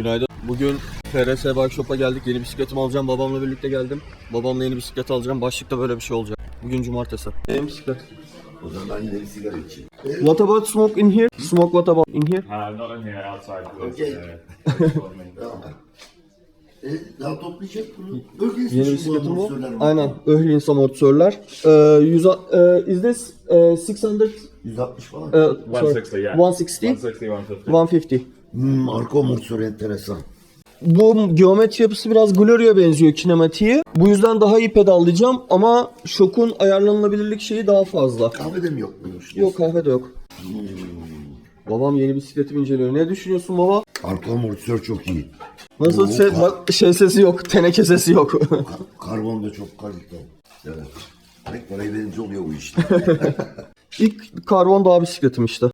Günaydın. Bugün FRS Bike Shop'a geldik. Yeni bisikletimi alacağım. Babamla birlikte geldim. Babamla yeni bisiklet alacağım. Başlıkta böyle bir şey olacak. Bugün cumartesi. Benim bisiklet. O zaman ben yine bir sigara içeyim. What about smoke in here? Smoke what about in here? Uh, not in here, outside. Okay. E, daha toplayacak bunu. Bölgesi Yeni bisikletim bu. Aynen. Öhlins amortisörler. Ee, 100, e, is this e, 600? 160 falan. e, sorry, 160, yeah. 160? 160, 150. 150. Hmm, arka amortisör enteresan. Bu geometri yapısı biraz Glorio'ya benziyor kinematiği. Bu yüzden daha iyi pedallayacağım ama şokun ayarlanabilirlik şeyi daha fazla. Kahvede mi yok muymuş? Yok kahve de yok. Babam yeni bisikleti inceliyor. Ne düşünüyorsun baba? Arka amortisör çok iyi. Nasıl Oo, şey, ka- bak, şey sesi yok, teneke sesi yok. Ka- karbon da çok kaliteli. Evet. Pek parayı verince oluyor bu işte. İlk karbon dağ bisikletim işte.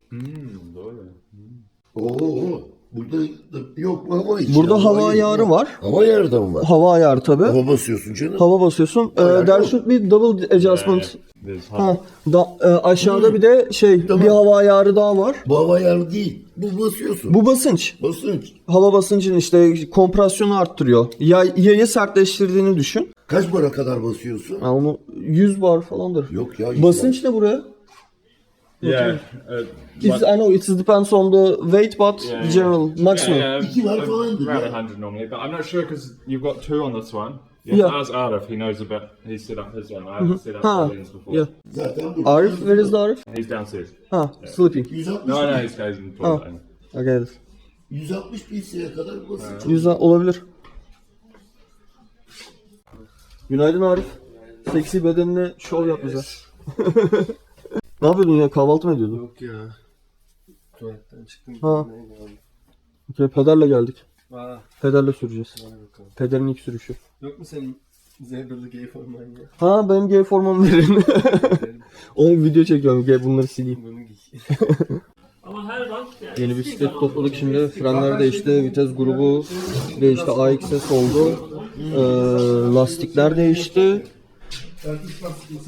Oo, burada da yok mu hava içi? Burada hava ayarı var. Hava ayarı da mı var? Hava ayarı tabi. Hava basıyorsun canım. Hava basıyorsun. Ee, Ayar there yok. should be double adjustment. There's Ha, da, e, aşağıda bir de şey Tamam. bir hava ayarı daha var. Bu hava ayarı değil. Bu basıyorsun. Bu basınç. Basınç. Hava basıncını işte kompresyonu arttırıyor. Yay, yayı sertleştirdiğini düşün. Kaç bara kadar basıyorsun? Ha, onu 100 bar falandır. Yok ya. Basınç ne buraya? Yeah. Uh, It's, I know it depends on the weight but Yeah, general maximum. yeah, uh, falandır around ya. 100 normally, but I'm not sure because you've got two on this one. You Yeah. have to ask Arif, he knows about, he set up his one. I haven't set up Ha. Arif's before. Yeah. Zaten bu. Arif, where is the Arif? He's downstairs. Ha, sleeping. 160, No, no, he's goes in the toilet. Oh. Okay. 160 PC'ye kadar basınç. Yüzden olabilir. Günaydın Arif. Seksi bedenine şov yap bize. Ne yapıyordun ya? Kahvaltı mı ediyordun? Yok ya. Tuvaletten çıktım. Ha. Okay, pedalle geldik. Aa, Pedalle süreceğiz. Pedalin ilk sürüşü. Yok mu senin zebralı gay forman ya? Ha benim G formamı verin. Onu video çekiyorum. Gel bunları sileyim. Bunu giy. Yeni bisiklet topladık şimdi. Frenler değişti. Vites grubu değişti. AXS oldu. Ee, lastikler değişti.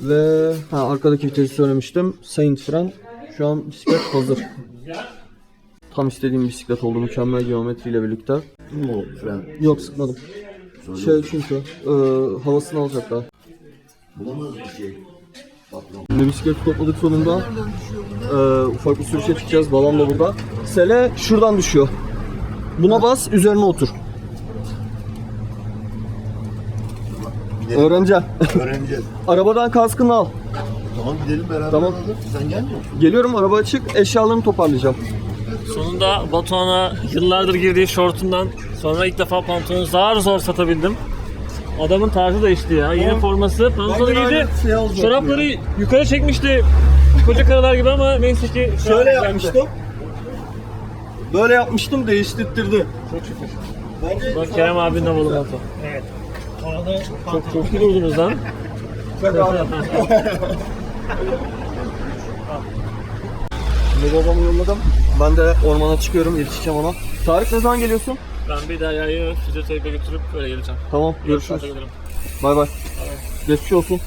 Ve ha, arkadaki vitesi söylemiştim. Saint fren. Şu an bisiklet hazır. Tam istediğim bisiklet oldu. Mükemmel geometriyle birlikte. Mu fren? Yok sıkmadım. Şey çünkü e, havasını alacak daha. Bulamaz bir şey. Şimdi bisiklet topladık sonunda. Ee, ufak bir sürüşe çıkacağız. Babam da burada. Sele şuradan düşüyor. Buna bas, üzerine otur. Öğreneceğim. Öğreneceğiz. Arabadan kaskını al. Tamam gidelim beraber. Tamam. alalım. Sen gelmiyor musun? Geliyorum araba açık, eşyalarımı toparlayacağım. Sonunda Batuhan'a yıllardır girdiği şortundan sonra ilk defa pantolonu zar zor satabildim. Adamın tarzı değişti ya. Yeni forması, pantolonu Bence giydi. aynı şey olacak Çorapları yukarı çekmişti. Koca karalar gibi ama neyse ki şu an Şöyle geldi. yapmıştım. Böyle yapmıştım, değiştirtirdi. Bak Kerem abinin havalı pantolon. Evet. Çok çok iyi durdunuz lan. Şimdi babamı yolladım. Ben de ormana çıkıyorum, yetişeceğim ona. Tarık ne zaman geliyorsun? Ben bir daha yayı fizyoterapiye götürüp böyle geleceğim. Tamam, görüşürüz. Görüşürüz. Gelirim. Bay bay. Geçmiş olsun.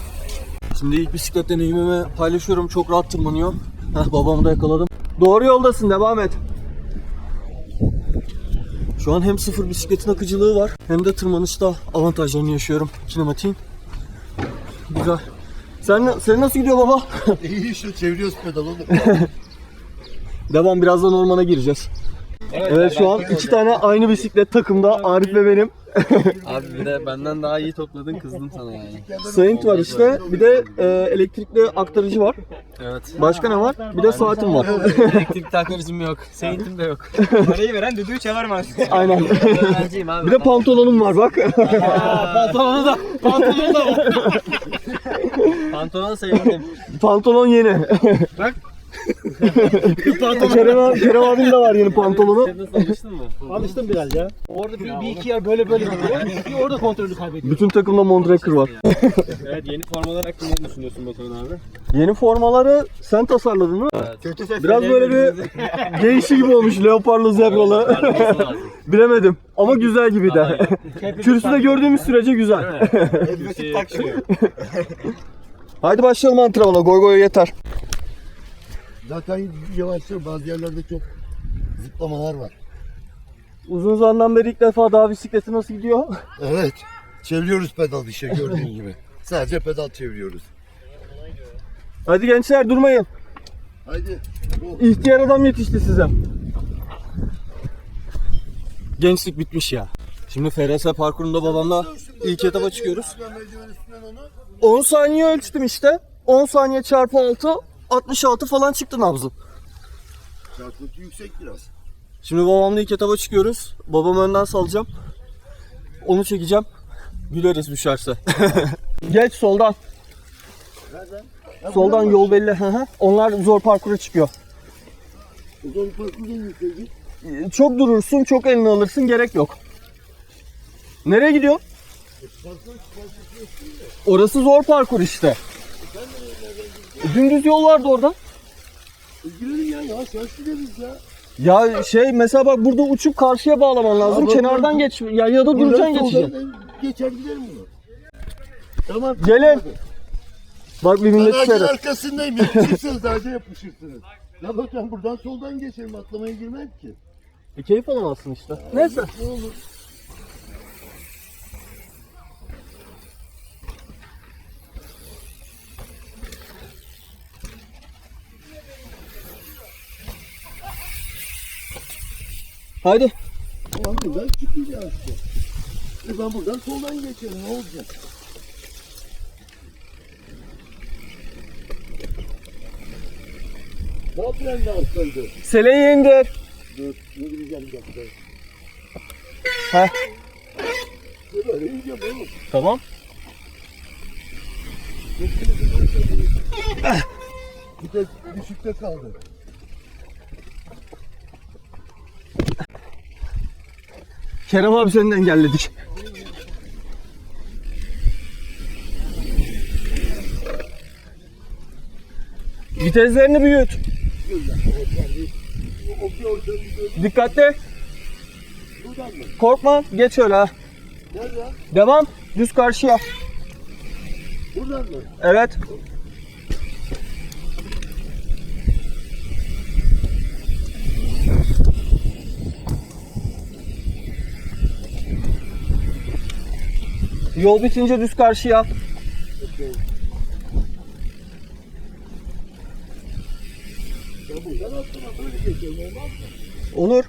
Şimdi ilk bisiklet deneyimimi paylaşıyorum. Çok rahat tırmanıyor. Heh, babamı da yakaladım. Doğru yoldasın. Devam et. Şu an hem sıfır bisikletin akıcılığı var hem de tırmanışta avantajlarını yaşıyorum kinematiğin. Güzel. Sen, senin nasıl gidiyor baba? İyi işte çeviriyoruz pedalı. Devam birazdan ormana gireceğiz. Evet şu an iki tane aynı bisiklet takımda Arif ve benim. Abi bir de benden daha iyi topladın kızdım sana yani. Saint var işte. Bir de e, elektrikli aktarıcı var. Evet. Başka ne var? Bir de saatim var. Elektrik takırcım yok. Seyitim de yok. Parayı veren düdüğü çalar mı? Aynen. Öğrenciyim abi. Bir de pantolonum var bak. pantolonu da. Pantolonu da. Pantolonu sevindim. Pantolon yeni. Bak. Kerem, abi- Kerem abinin de var yeni pantolonu. Nasıl alıştın mı? Alıştım biraz ya. Orada bir, bir iki yer böyle böyle gidiyor. Bir orada kontrolü kaybediyor. Bütün takımda Mondraker var. Evet yeni formalar hakkında ne düşünüyorsun Batuhan abi? Yeni formaları sen tasarladın mı? Kötü ses. Biraz böyle bir geyişi gibi olmuş leoparlı zebralı. Bilemedim ama güzel gibi de. Kürsüde gördüğümüz sürece güzel. Haydi başlayalım antrenmana. Goy goy yeter. Zaten yavaş yavaş bazı yerlerde çok zıplamalar var. Uzun zamandan beri ilk defa dağ bisikleti nasıl gidiyor? Evet. Çeviriyoruz pedal işte gördüğün gibi. Sadece pedal çeviriyoruz. Hadi gençler durmayın. Haydi. İhtiyar adam yetişti size. Gençlik bitmiş ya. Şimdi FRS parkurunda babamla ilk etaba çıkıyoruz. 10 saniye ölçtüm işte. 10 saniye çarpı 6 66 falan çıktı nabzım. Çarpıntı yüksek biraz. Şimdi babamla ilk etaba çıkıyoruz. Babam önden salacağım. Onu çekeceğim. Güleriz düşerse. Geç soldan. Soldan yol belli. Hı hı. Onlar zor parkura çıkıyor. Zaman parkurda yükseklik. Çok durursun, çok elini alırsın, gerek yok. Nereye gidiyor? Orası zor parkur işte. Dümdüz yol vardı orada. E, girelim ya yavaş yavaş gideriz ya. Ya şey mesela bak burada uçup karşıya bağlaman lazım. Abi, Kenardan geç ya ya da duracaksın geçeceksin. Geçer giderim bunu. Tamam. Gelin. Bak bir Ben millet ağacın seyret. arkasındayım. Yapışırsınız ağaca yapışırsınız. Ya hocam buradan soldan geçelim atlamaya girmem ki. E, keyif alamazsın işte. Neyse. Ne olur. Haydi. Tamam buradan çıkacağız işte. E ben buradan soldan geçerim ne olacak? Ne yapıyorsun da arkaydı? Seleyi indir. Dur, indireceğim bir dakika. Heh. Dur böyle ineceğim oğlum. Tamam. Bir de düşükte kaldı. Kerem abi seni de engelledik. Viteslerini büyüt. Dikkatli. Korkma. Geç öyle ha. Devam. Düz karşıya. Buradan mı? Evet. Yol bitince düz karşıya. Mı? Olur.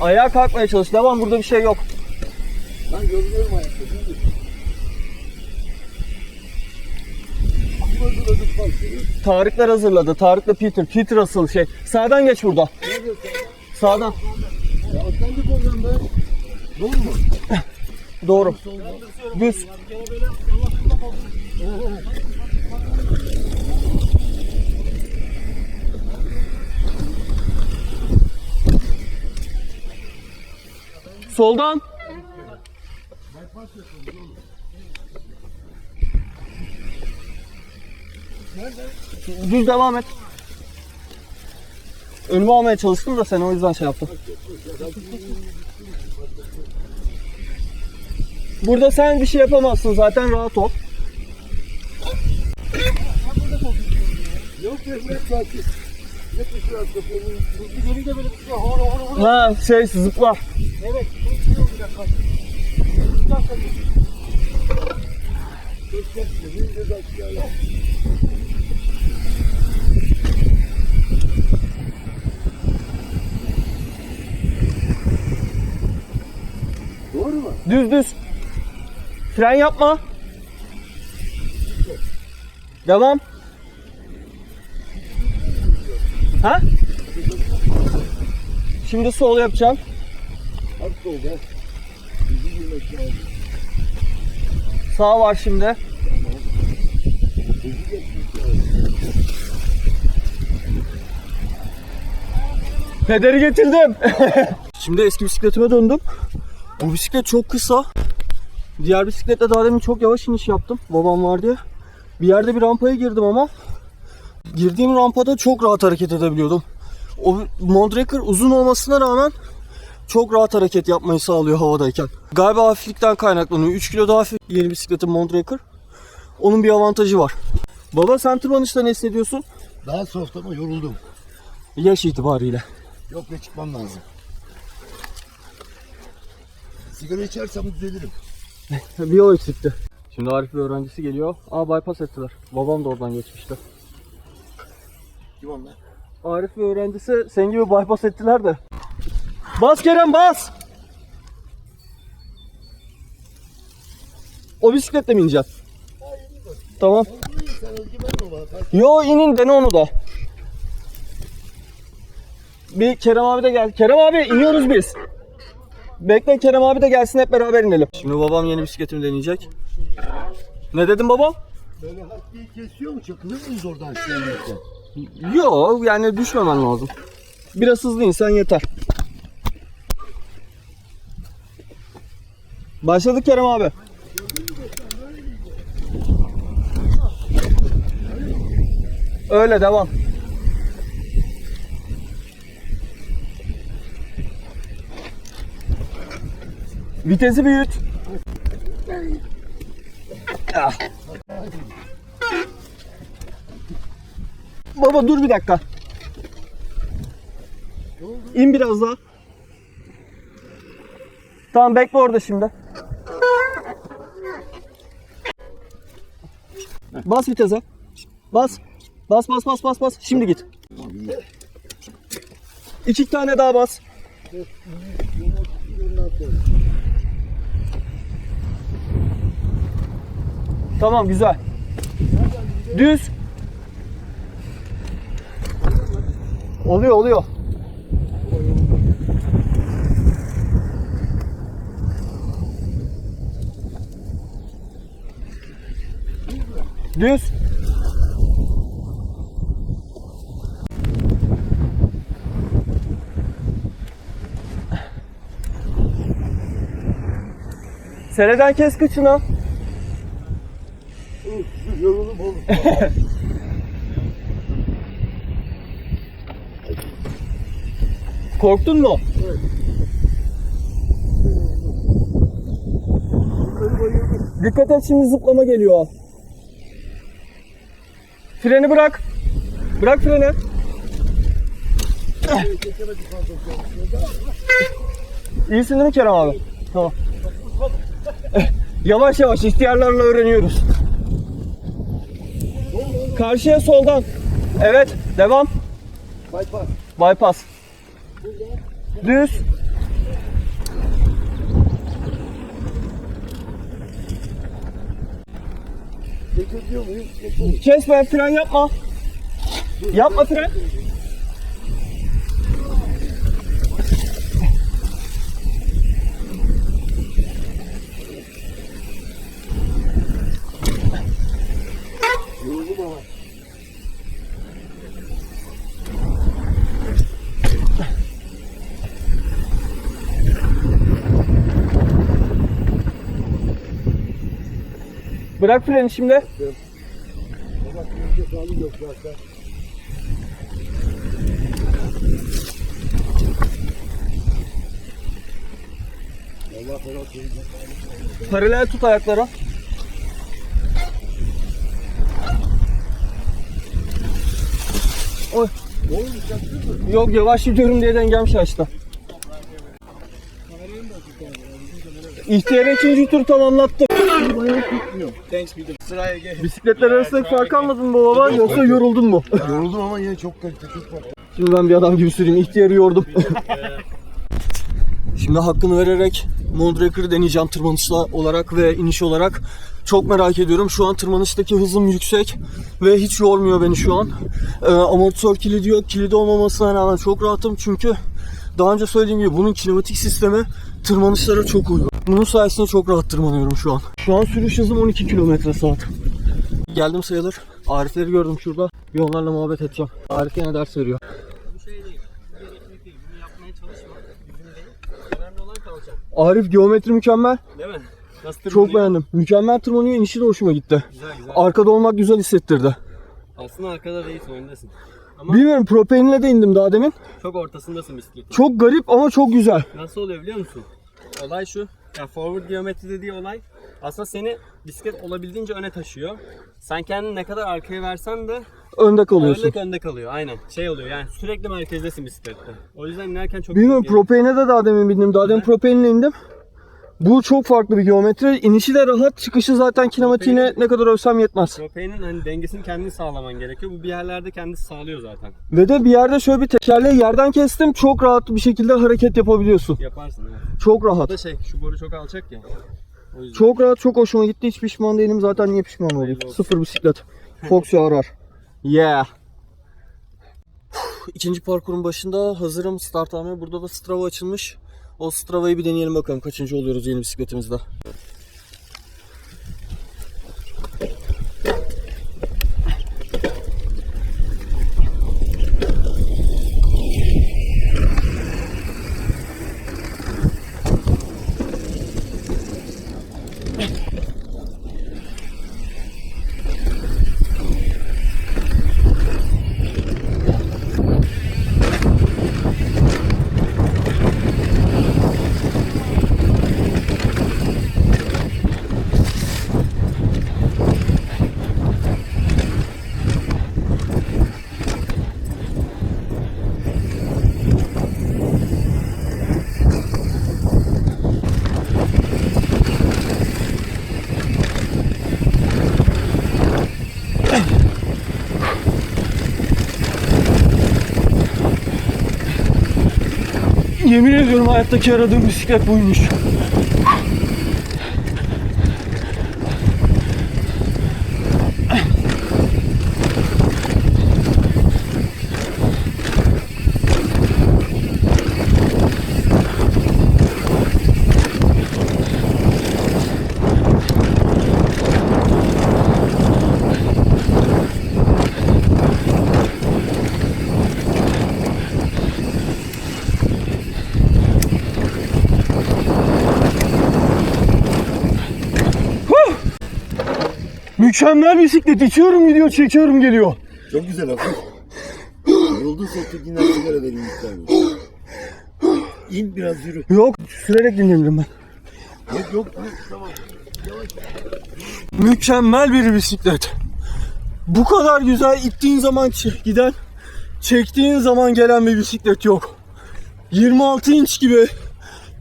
Ayağa kalkmaya çalış. Devam burada bir şey yok. Ben görünüyorum ayakta. Dur. Kim hazırladı parkuru? Tarıklar hazırladı. Tarık'la Peter. Peter asıl şey. Sağdan geç burada. Sağdan. Doğru mu? Doğru. Düz. Soldan. Düz devam et. Önümü almaya çalıştım da sen o yüzden şey yaptım. Burada sen bir şey yapamazsın zaten rahat ol. Ha şey zıpla. Evet. Doğru mu? Düz düz. Fren yapma. Devam. Ha? Şimdi sol yapacağım. Az girmek lazım. Sağ var şimdi. Pederi getirdim. Şimdi eski bisikletime döndüm. Bu bisiklet çok kısa. Diğer bisikletle daha demin çok yavaş iniş yaptım. Babam var diye. Bir yerde bir rampaya girdim ama girdiğim rampada çok rahat hareket edebiliyordum. O Mondraker uzun olmasına rağmen çok rahat hareket yapmayı sağlıyor havadayken. Galiba hafiflikten kaynaklanıyor. 3 kilo daha hafif yeni bisikletin Mondraker. Onun bir avantajı var. Baba sen tırmanışta ne hissediyorsun? Daha soft ama yoruldum. Yaş itibariyle. Yok ve çıkmam lazım. Sigara içersem düzelirim. Bir o eksikti. Şimdi Arif bir öğrencisi geliyor. Aa bypass ettiler. Babam da oradan geçmişti. Kim onlar? Arif ve öğrencisi sen gibi bypass ettiler de. Bas Kerem bas! O bisikletle mi ineceksin? Tamam. Yo inin dene onu da. Bir Kerem abi de gel. Kerem abi iniyoruz biz. Bekle Kerem abi de gelsin hep beraber inelim. Şimdi babam yeni bisikletimi deneyecek. Ne dedim babam? Böyle bir kesiyor mu? Çakılır mıyız oradan şeylerken? Yo yani düşmemen lazım. Biraz hızlı insan yeter. Başladık Kerem abi. Öyle devam. Vitesi büyüt. Ah. Baba dur bir dakika. İn biraz daha. Tamam bekle orada şimdi. Bas vitese. Bas. Bas bas bas bas bas. Şimdi git. İki tane daha bas. Tamam güzel. Düz. Oluyor oluyor. Düz. Sereden kes kıçını. Yoruldum oğlum. Korktun mu? Dikkat et şimdi zıplama geliyor. Freni bırak. Bırak freni. İyisin değil mi Kerem abi? Tamam. Yavaş yavaş ihtiyarlarla öğreniyoruz. Karşıya soldan. Evet, devam. Bypass. Bypass. Düz. Geçebiliyor muyum? Geçelim. Kesme, fren yapma. Yapma fren. Bırak freni şimdi. Paralel tut ayaklara. Oy. Yok yavaş gidiyorum diye dengem şaştı. İhtiyarı ikinci tur tamamlattım. Bisikletler arasındaki farkı anladın mı baba yoksa yoruldun mu? Yoruldum ama yine çok kalite çok var. Şimdi ben bir adam gibi süreyim. İhtiyarı yordum. Şimdi hakkını vererek Mondraker'ı deneyeceğim tırmanışla olarak ve iniş olarak. Çok merak ediyorum. Şu an tırmanıştaki hızım yüksek ve hiç yormuyor beni şu an. Ee, amortisör kilidi yok. Kilidi olmamasına rağmen çok rahatım çünkü daha önce söylediğim gibi bunun kinematik sistemi tırmanışlara çok uygun. Bunun sayesinde çok rahat tırmanıyorum şu an. Şu an sürüş hızım 12 km saat. Geldim sayılır. Arifleri gördüm şurada. Bir onlarla muhabbet edeceğim. Arif yine ders veriyor. Arif geometri mükemmel. Değil mi? Nasıl Çok beğendim. Mükemmel tırmanıyor. inişi de hoşuma gitti. Güzel güzel. Arkada olmak güzel hissettirdi. Aslında arkada değilsin öndesın. Ama Bilmiyorum propeinle de indim daha demin. çok ortasındasın bisikletin. Çok garip ama çok güzel. Nasıl oluyor biliyor musun? Olay şu. Ya forward geometri dediği olay aslında seni bisiklet olabildiğince öne taşıyor. Sen kendini ne kadar arkaya versen de Önde kalıyorsun. ağırlık önde kalıyor. Aynen. Şey oluyor yani sürekli merkezdesin bisiklette. O yüzden inerken çok Bilmiyorum propeine de daha demin bindim. Daha demin propeinle indim. Bu çok farklı bir geometri. İnişi de rahat, çıkışı zaten kinematiğine ne kadar övsem yetmez. Propeinin hani dengesini kendin sağlaman gerekiyor. Bu bir yerlerde kendisi sağlıyor zaten. Ve de bir yerde şöyle bir tekerleği yerden kestim. Çok rahat bir şekilde hareket yapabiliyorsun. Yaparsın evet. Çok Bu rahat. da şey şu boru çok alçak ya. O yüzden. Çok rahat, çok hoşuma gitti. Hiç pişman değilim. Zaten niye pişman olayım? Hayırlı olsun. Sıfır bisiklet. Fox arar. Yeah. İkinci parkurun başında hazırım start almaya. Burada da Strava açılmış. O Strava'yı bir deneyelim bakalım kaçıncı oluyoruz yeni bisikletimizde. Yemin ediyorum hayattaki aradığım bisiklet buymuş. Mükemmel bisiklet. İçiyorum gidiyor, çekiyorum geliyor. Çok güzel abi. Yoruldun soktuk yine sigara vereyim bir tane. İn biraz yürü. Yok, sürerek dinleyebilirim ben. Yok yok tamam. Mükemmel bir bisiklet. Bu kadar güzel ittiğin zaman giden, çektiğin zaman gelen bir bisiklet yok. 26 inç gibi,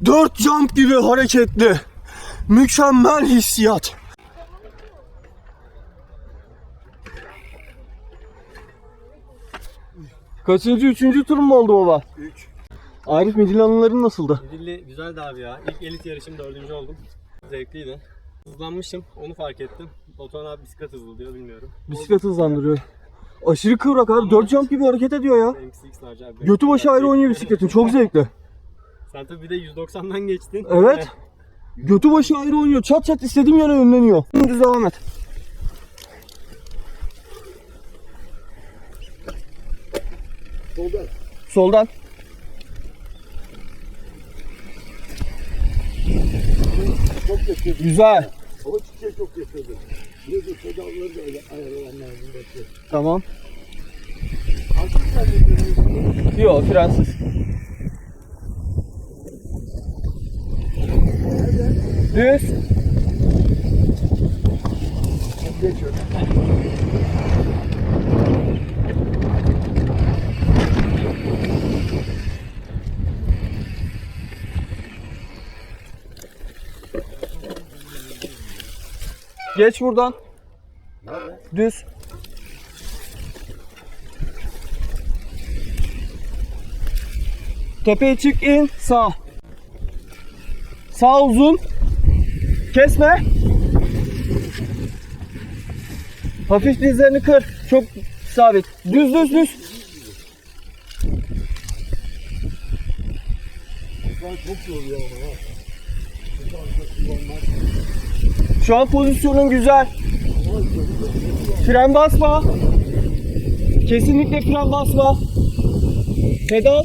4 jump gibi hareketli. Mükemmel hissiyat. Kaçıncı, üçüncü tur mu oldu baba? 3. Arif Midil anıların nasıldı? Midilli güzeldi abi ya. İlk elit yarışım dördüncü oldum. Zevkliydi. Hızlanmışım. Onu fark ettim. Batuhan abi bisiklet hızlı diyor bilmiyorum. Bisiklet hızlandırıyor. Aşırı kıvrak abi. 4 jump gibi hareket ediyor ya. Benimkisi X large abi. Götü başı ayrı oynuyor bisikletin. Çok zevkli. Sen tabii bir de 190'dan geçtin. Evet. Götü başı ayrı oynuyor. Çat çat istediğim yöne yönleniyor. Düz devam et. Soldan. Soldan. Çok yaşadı. Güzel. O çiçeği çok yaşadı. Biraz da pedalları da öyle ayarlaman lazım. Tamam. De. Yok frensiz. Düz. Geçiyor. Geç buradan. Düz. Tepeye çık in sağ. Sağ uzun. Kesme. Hafif dizlerini kır. Çok sabit. Düz düz düz. Çok yoruyor ama ha. Şu an pozisyonun güzel. Fren basma. Kesinlikle fren basma. Pedal.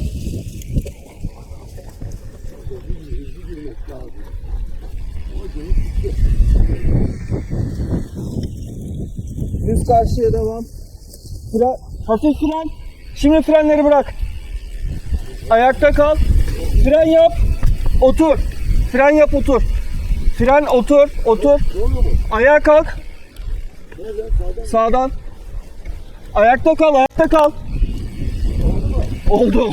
Düz karşıya devam. Fren, hafif fren. Şimdi frenleri bırak. Ayakta kal. Fren yap. Otur. Fren yap otur. Fren otur. Otur. Ayağa kalk. Sağdan. Ayakta kal. Ayakta kal. Oldu.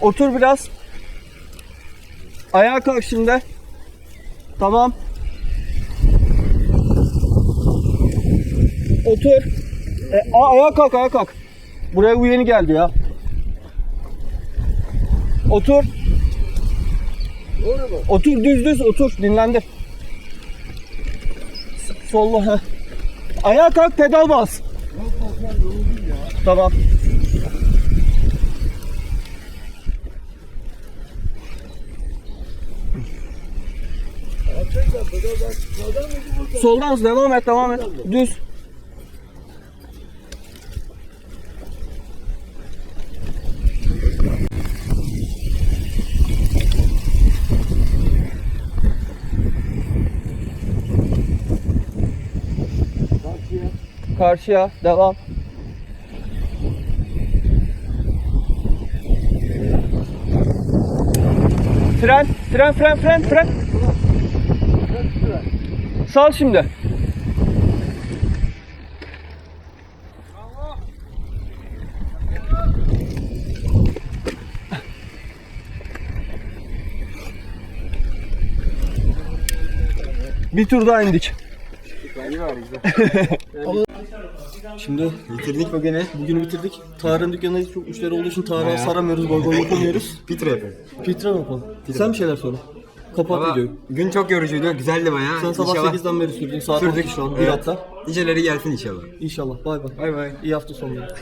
Otur biraz. Ayağa kalk şimdi. Tamam. Otur. E, ayağa kalk, ayağa kalk. Buraya bu yeni geldi ya. Otur. Otur düz düz otur. Dinlendir. Solla. Ayağa kalk pedal bas. Tamam. Soldan devam et devam et. Düz. Karşıya devam. Fren, fren, fren, fren, fren. Sal şimdi. Bir tur daha indik. Şimdi bitirdik gene bugünü bitirdik. Tarık'ın dükkanında çok müşteri olduğu için Tarık'a saramıyoruz, goy goy yapamıyoruz. Pitre yapıyorum. Filtre mi yapalım? Sen bir şeyler söyle. Kapat Valla videoyu. gün çok yorucuydu. Güzeldi bayağı. Sen sabah İnşallah 8'den beri sürdün. Saat Sürdük. 12 şu an. Bir Evet. hatta. Niceleri gelsin inşallah. İnşallah. Bay bay. Bay bay. İyi hafta sonları.